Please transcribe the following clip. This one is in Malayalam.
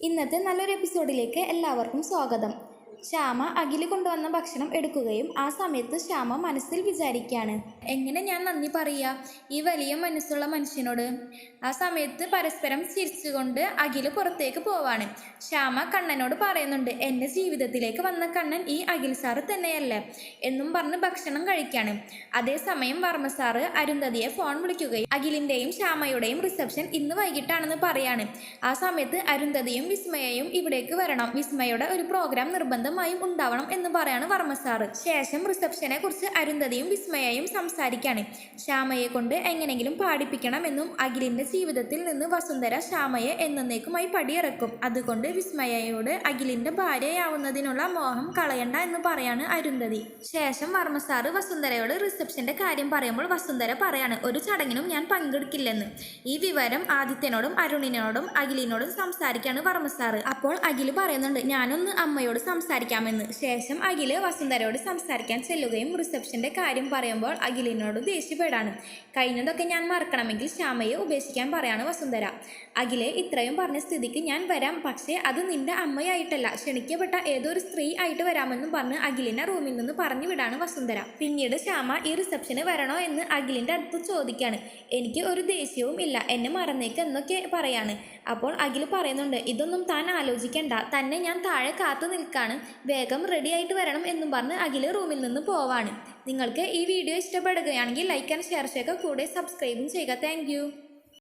ഇന്നത്തെ നല്ലൊരു എപ്പിസോഡിലേക്ക് എല്ലാവർക്കും സ്വാഗതം. ശ്യാമ അഖിൽ കൊണ്ടുവന്ന ഭക്ഷണം എടുക്കുകയും ആ സമയത്ത് ശ്യാമ മനസ്സിൽ വിചാരിക്കുകയാണ് എങ്ങനെ ഞാൻ നന്ദി പറയുക ഈ വലിയ മനസ്സുള്ള മനുഷ്യനോട്? ആ സമയത്ത് പരസ്പരം ചിരിച്ചുകൊണ്ട് അഖിൽ പുറത്തേക്ക് പോവാണ്. ശ്യാമ കണ്ണനോട് പറയുന്നുണ്ട് എന്റെ ജീവിതത്തിലേക്ക് വന്ന കണ്ണൻ ഈ അഖിൽ സാറ് തന്നെയല്ലേ എന്നും പറഞ്ഞ് ഭക്ഷണം കഴിക്കാണ്. അതേസമയം വർമ്മ സാറ് അരുന്ധതിയെ ഫോൺ വിളിക്കുകയും അഖിലിന്റെയും ശ്യാമയുടെയും റിസപ്ഷൻ ഇന്ന് വൈകിട്ടാണെന്ന് പറയാണ്. ആ സമയത്ത് അരുന്ധതിയും വിസ്മയയും ഇവിടേക്ക് വരണം. വിസ്മയുടെ ഒരു പ്രോഗ്രാം നിർബന്ധമായും ഉണ്ടാവണം എന്ന് പറയാണ് വർമ്മ സാറ് ശേഷം റിസപ്ഷനെ കുറിച്ച് അരുന്ധതിയും വിസ്മയയും സംസാരിക്കാണ്. ശ്യാമയെ കൊണ്ട് എങ്ങനെങ്കിലും പാടിപ്പിക്കണമെന്നും അഖിലിന്റെ ജീവിതത്തിൽ നിന്ന് വസുന്ധര ശ്യാമയെ എന്നേക്കുമായി പടിയിറക്കും. അതുകൊണ്ട് വിസ്മയയോട് അഖിലിന്റെ ഭാര്യയാവുന്നതിനുള്ള മോഹം കളയണ്ട എന്ന് പറയാണ് അരുന്ധതി. ശേഷം വർമ്മ സാറ് വസുന്ധരയോട് റിസപ്ഷന്റെ കാര്യം പറയുമ്പോൾ വസുന്ധര പറയാണ് ഒരു ചടങ്ങിനും ഞാൻ പങ്കെടുക്കില്ലെന്ന്. ഈ വിവരം ആദിത്യനോടും അരുണിനോടും അഖിലിനോടും സംസാരിക്കാണ് വർമ്മ സാറ് അപ്പോൾ അഖിൽ പറയുന്നുണ്ട് ഞാനൊന്ന് അമ്മയോട് സംസാരിക്കാമെന്ന്. ശേഷം അഖിൽ വസുന്ധരയോട് സംസാരിക്കാൻ ചെല്ലുകയും റിസപ്ഷന്റെ കാര്യം പറയുമ്പോൾ അഖിലിനോട് ദേഷ്യപ്പെടാണ് കഴിഞ്ഞതൊക്കെ ഞാൻ മറക്കണമെങ്കിൽ ശ്യാമയെ ഉപേക്ഷിക്കാൻ പറയാണ് വസുന്ധര. അഖിലെ ഇത്രയും പറഞ്ഞ സ്ഥിതിക്ക് ഞാൻ വരാം. പക്ഷേ അത് നിന്റെ അമ്മയായിട്ടല്ല. ക്ഷണിക്കപ്പെട്ട ഏതൊരു സ്ത്രീ ആയിട്ട് വരാമെന്നും പറഞ്ഞ് അഖിലിനെ റൂമിൽ നിന്ന് പറഞ്ഞു വിടാണ് വസുന്ധര. പിന്നീട് ശ്യാമ ഈ റിസപ്ഷന് വരണോ എന്ന് അഖിലിന്റെ അടുത്ത് ചോദിക്കാണ്. എനിക്ക് ഒരു ദേഷ്യവും ഇല്ല. എന്നെ മറന്നേക്ക് എന്നൊക്കെ പറയാണ്. അപ്പോൾ അഖിൽ പറയുന്നുണ്ട് ഇതൊന്നും താൻ ആലോചിക്കണ്ട. തന്നെ ഞാൻ താഴെ കാത്തു നിൽക്കാണ്. വേഗം റെഡി ആയിട്ട് വരണം എന്നും പറഞ്ഞ് അഖിൽ റൂമിൽ നിന്ന് പോവാണ്. നിങ്ങൾക്ക് ഈ വീഡിയോ ഇഷ്ടപ്പെടുകയാണെങ്കിൽ ലൈക്ക് ആൻഡ് ഷെയർ ചെയ്യുക കൂടെ സബ്സ്ക്രൈബും ചെയ്യുക. താങ്ക്